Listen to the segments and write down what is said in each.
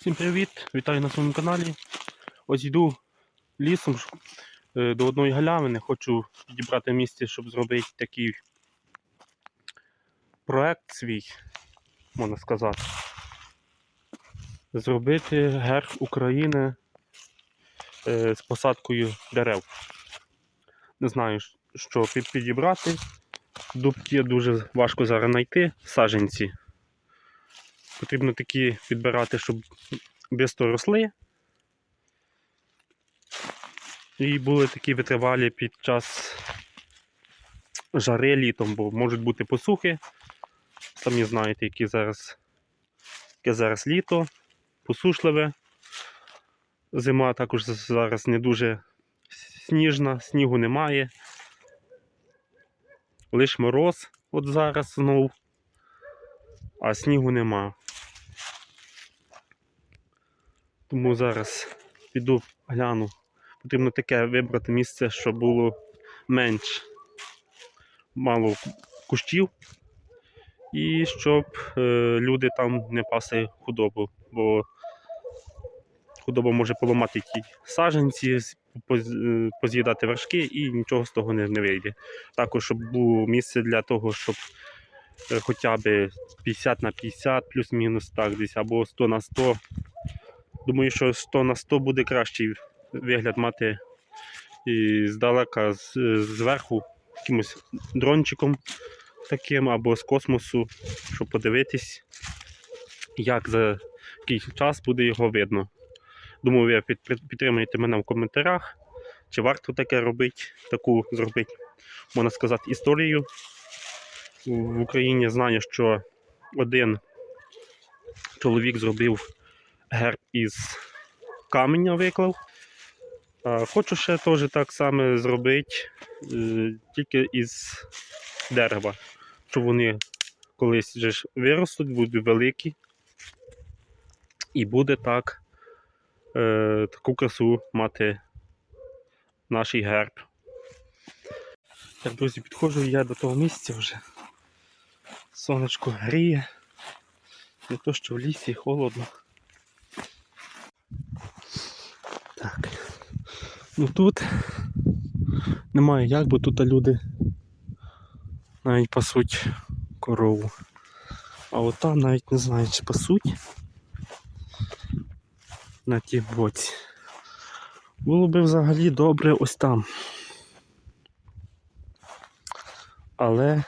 Всім привіт! Вітаю на своєму каналі. Ось йду лісом е, до одної галявини. Хочу підібрати місце, щоб зробити такий проект свій, можна сказати. Зробити герб України е, з посадкою дерев. Не знаю, що під- підібрати. Дубки дуже важко зараз знайти, саженці. Потрібно такі підбирати, щоб швидко росли. І були такі витривалі під час жари літом, бо можуть бути посухи. Самі знаєте, які зараз, яке зараз літо, посушливе. Зима також зараз не дуже сніжна, снігу немає. Лиш мороз от зараз знов, а снігу нема. Тому зараз піду гляну. Потрібно таке вибрати місце, щоб було менш мало кущів. І щоб е, люди там не пасли худобу, бо худоба може поламати ті саженці, е, поз'їдати вершки і нічого з того не, не вийде. Також, щоб було місце для того, щоб е, хоча б 50 на 50, плюс-мінус так десь, або 100 на 100 Думаю, що 100 на 100 буде кращий вигляд мати і здалека зверху якимось дрончиком таким або з космосу, щоб подивитись, як за який час буде його видно. Думаю, ви під, під- підтримуєте мене в коментарях, чи варто таке робити, таку зробити, можна сказати, історію. В Україні знаю, що один чоловік зробив герб із каменя виклав. Хочу ще теж так само зробити, е, тільки із дерева, щоб вони колись вже виростуть, будуть великі. І буде так е, таку красу мати наш герб. Так, друзі, підходжу я до того місця вже. Сонечко гріє. Не то, що в лісі холодно. Так. Ну тут немає як, бо тут люди навіть пасуть корову. А от там навіть не знаю, чи пасуть на тій боці. Було би взагалі добре ось там. Але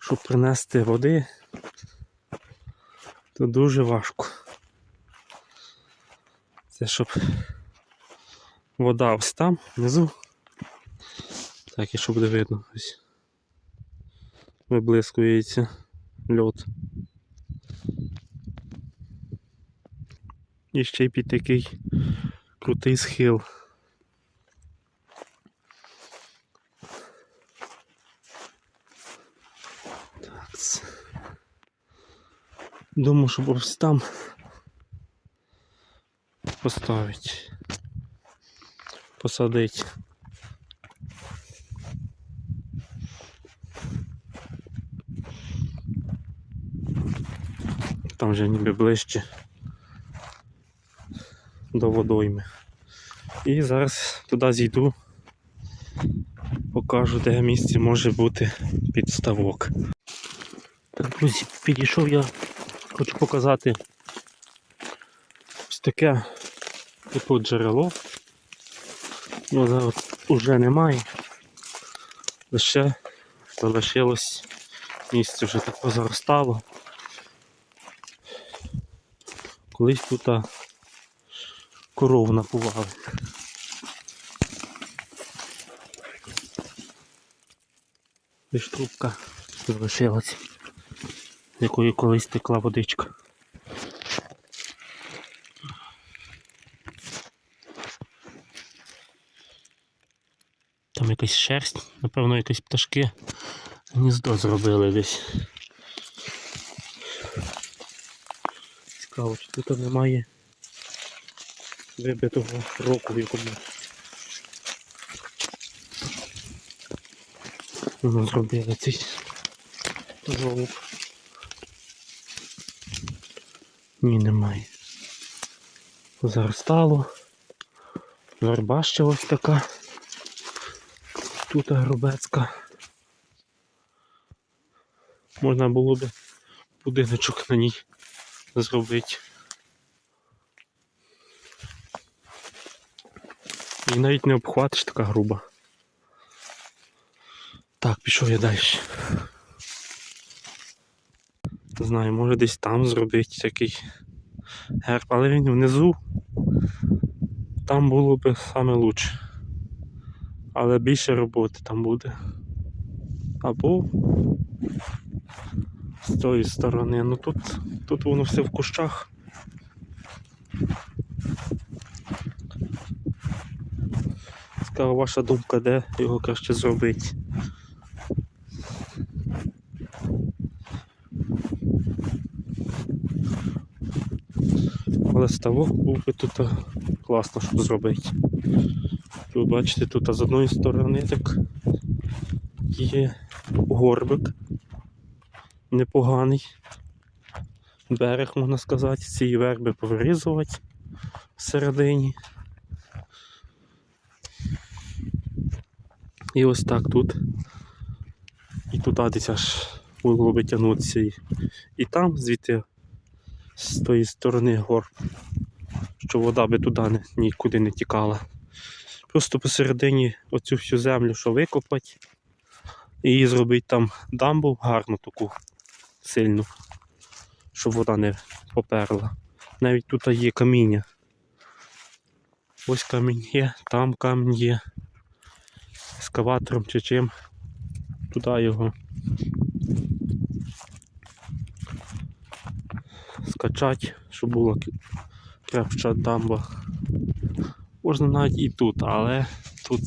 щоб принести води, то дуже важко. Це щоб вода ось там внизу. Так, і що буде видно ось. Виблискується льот. І ще й під такий крутий схил. Думаю, щоб ось там поставить. Посадить. Там вже ніби ближче до водойми. І зараз туди зійду, покажу, де місце може бути підставок. Так, друзі, підійшов я, хочу показати ось таке типу джерело. Його зараз вже немає. Лише залишилось місце вже так позаростало. Колись тут коров напували. Лиш трубка залишилась, з якої колись текла водичка. Якась шерсть, напевно, якісь пташки гніздо зробили десь. Цікаво, чи тут немає вибитого року в якому. Воно зробили цей голуб. Ні, немає. Заростало. Верба ще ось така. Тут грубецька. Можна було б будиночок на ній зробити. І навіть не обхватиш така груба. Так, пішов я далі. Не знаю, може десь там зробити такий герб, але він внизу там було б саме лучше. Але більше роботи там буде. Або з тої сторони. Ну тут, тут воно все в кущах. Цікава ваша думка, де його краще зробити. Але ставок був би тут класно, щоб зробити. Ви бачите, тут з одної сторони так є горбик непоганий. Берег, можна сказати, ці верби повирізувати всередині. І ось так тут. І туди десь аж було витягнутися. І, і там, звідти, з тої сторони гор, що вода би туди нікуди не тікала. Просто посередині оцю всю землю, що викопати, і зробити там дамбу гарну таку сильну, щоб вода не поперла. Навіть тут є каміння. Ось камінь є, там камінь є. Ескаватором чи чим. Туди його скачати, щоб була крепша дамба. Можна навіть і тут, але тут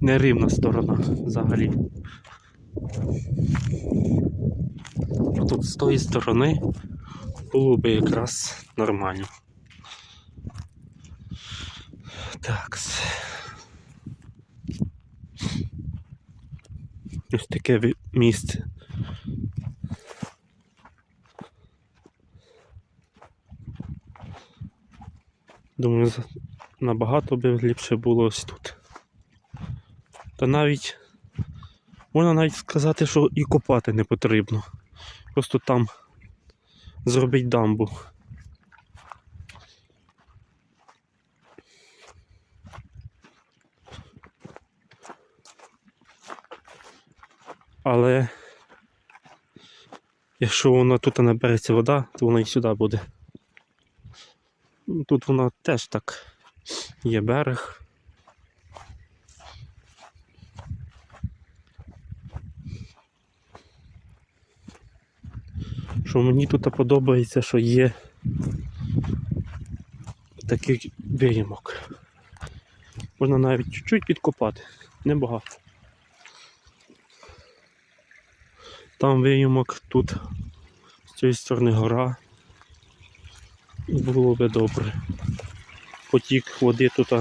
нерівна сторона взагалі. Тут з тої сторони було би якраз нормально. Так. Ось таке місце. Думаю, набагато би ліпше було ось тут. Та навіть можна навіть сказати, що і копати не потрібно. Просто там зробить дамбу. Але якщо вона тут набереться вода, то вона і сюди буде. Ну, Тут вона теж так є берег. Що мені тут подобається, що є такий виямок. Можна навіть чуть-чуть підкопати, небагато. Там виямок, тут з цієї сторони гора. Було би добре. Потік води тут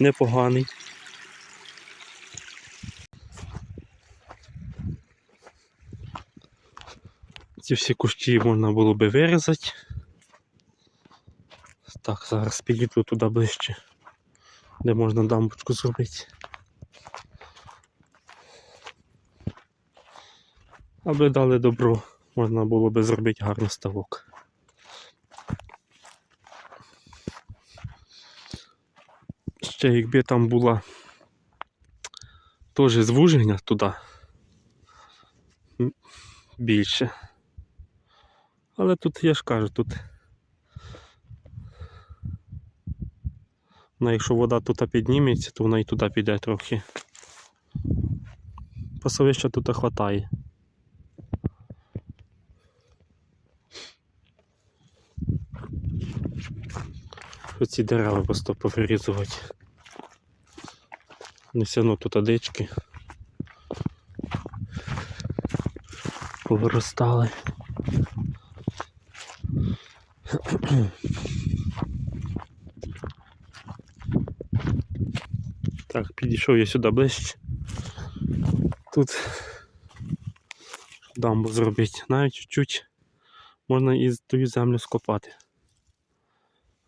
непоганий. Ці всі кущі можна було би вирізати. Так, зараз підійду туди ближче, де можна дамбочку зробити. Аби дали добро, можна було би зробити гарний ставок. Ще якби там була теж звуження туди більше. Але тут я ж кажу, тут. Ну, якщо вода тут підніметься, то вона і туди піде трохи. Пасовища тут хватає. Оці дерева просто повирізувати. Не все одно тут одички. Повиростали. Так, підійшов я сюди ближче. Тут дамбу зробити. Навіть чуть-чуть можна і ту землю скопати.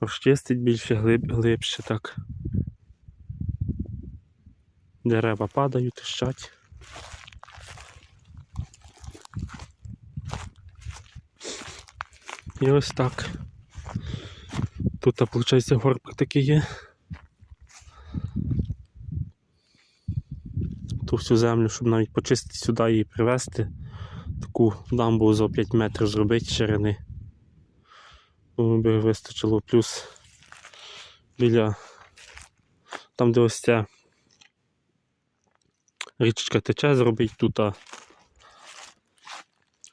Розчистить більше глиб, глибше так. Дерева падають, тріщать. І ось так. Тут, виходить, горбик такий є. Ту всю землю, щоб навіть почистити сюди і привезти. Таку дамбу за 5 метрів зробити ширини. Би вистачило. Плюс біля там, де ось ця річечка тече, зробити тут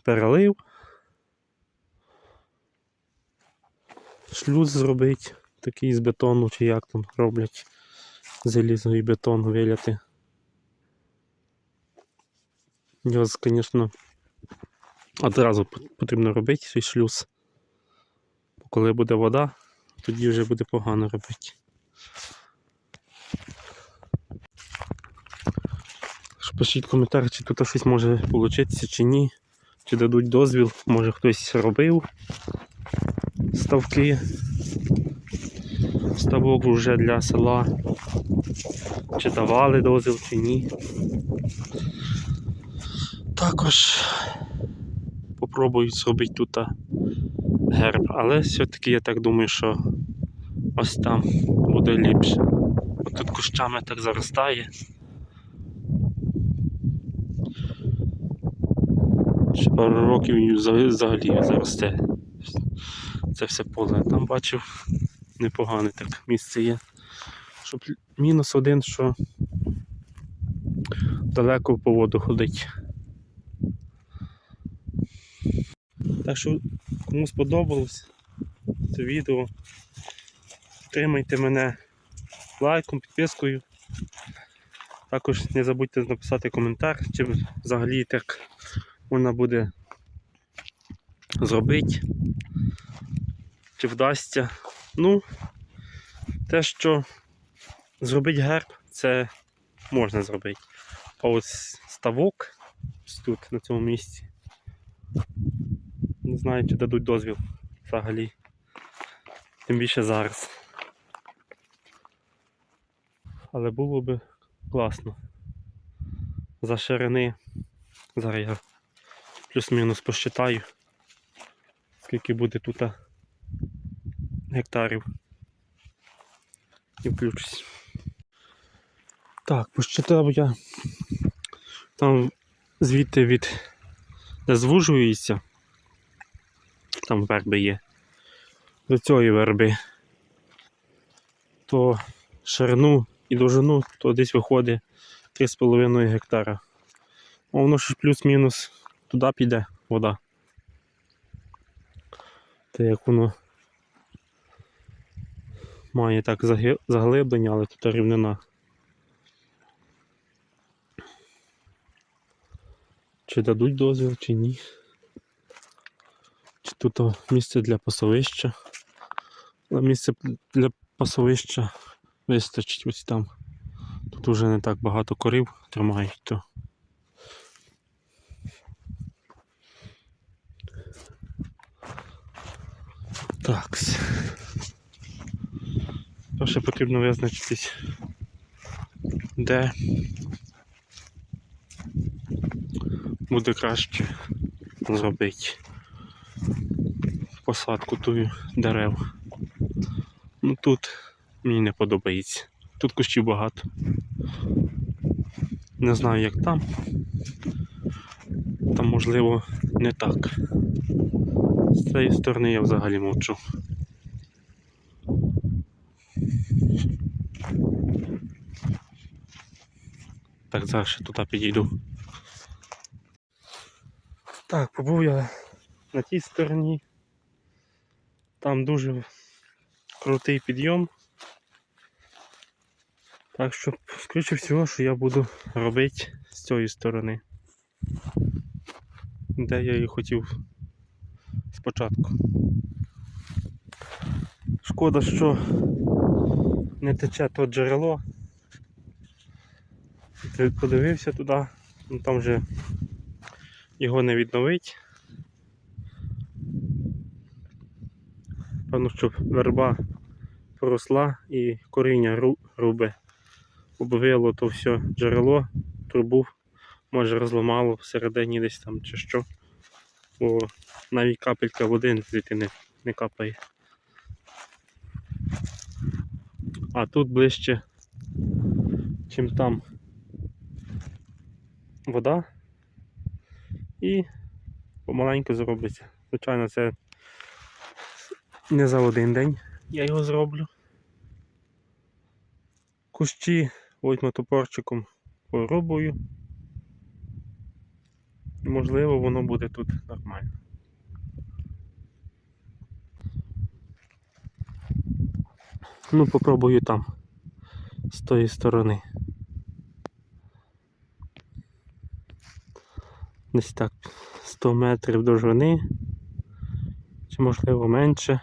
перелив. Шлюз зробити такий з бетону, чи як там роблять залізо і бетон виляти. Його, звісно, одразу потрібно робити цей шлюз. Бо коли буде вода, тоді вже буде погано робити. Пишіть коментар, чи тут щось може вийти, чи ні. Чи дадуть дозвіл, може хтось робив ставки. Ставок вже для села. Чи давали дозвіл, чи ні. Також попробую зробити тут герб, але все-таки я так думаю, що ось там буде ліпше. Тут кущами так заростає. Ще пару років і взагалі- заросте. Це все поле. Там бачив непогане так місце є. Щоб мінус один, що далеко по воду ходить. Так що, кому сподобалось це відео, підтримайте мене лайком, підпискою. Також не забудьте написати коментар, чи взагалі так можна буде зробити, чи вдасться. Ну, те, що зробити герб, це можна зробити. А ось ставок ось тут, на цьому місці. Не знаю, чи дадуть дозвіл взагалі. Тим більше зараз. Але було би класно. За ширини. Зараз я плюс-мінус посчитаю, скільки буде тут гектарів. І включусь. Так, посчитав я. Там звідти від де звужується. Там верби є. До цієї верби. То ширину і довжину, то десь виходить 3,5 гектара. Воно ж плюс-мінус туди піде вода. Те як воно має так заглиблення, але тут рівнина. Чи дадуть дозвіл, чи ні. Чи тут місце для пасовища. Але місце для пасовища вистачить ось там. Тут вже не так багато корів тримають, то Так. Перше потрібно визначитись, де буде краще зробити посадку тую дерев. Ну тут мені не подобається. Тут кущів багато. Не знаю як там. Там можливо не так. З цієї сторони я взагалі мовчу. Так, зараз ще туди підійду. Так, побув я на тій стороні. Там дуже крутий підйом. Так що, скоріше всього, що я буду робити з цієї сторони. Де я і хотів спочатку. Шкода, що не тече то джерело. Ти подивився туди, ну там вже його не відновить. Певно, щоб верба поросла і коріння ру- рубе обвило то все джерело, трубу, може розламало всередині десь там чи що. Бо навіть капелька води звідти не, не капає. А тут ближче, чим там вода. І помаленьку зробиться. Звичайно, це не за один день я його зроблю. Кущі возьму топорчиком порубую. Можливо, воно буде тут нормально. Ну, попробую там, з тої сторони. Десь так 100 метрів довжини, чи можливо менше.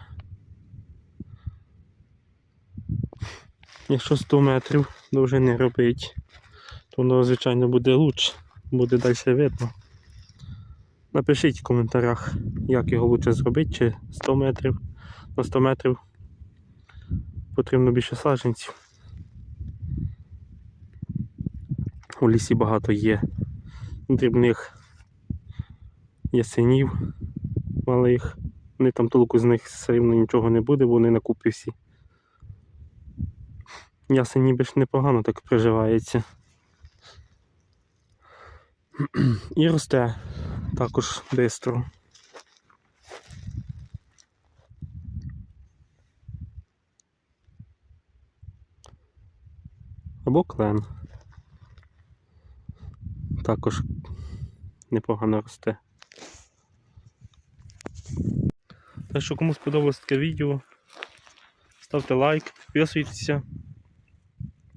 Якщо 100 метрів довжини робить, то воно, звичайно, буде лучше, буде далі видно. Напишіть в коментарях, як його лучше зробити, чи 100 метрів на 100 метрів потрібно більше саджанців. У лісі багато є дрібних ясенів малих. Вони там толку з них все рівно нічого не буде, бо вони на купі всі. Ясень ніби ж непогано так приживається. І росте також швидко. Або клен. Також непогано росте. Так що кому сподобалось таке відео, ставте лайк, підписуйтеся.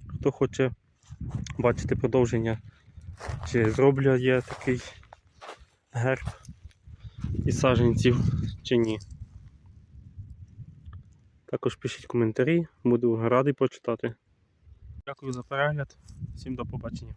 Хто хоче бачити продовження, чи зроблю я такий герб і саженців чи ні. Також пишіть коментарі, буду радий почитати. Дякую за перегляд, всім до побачення.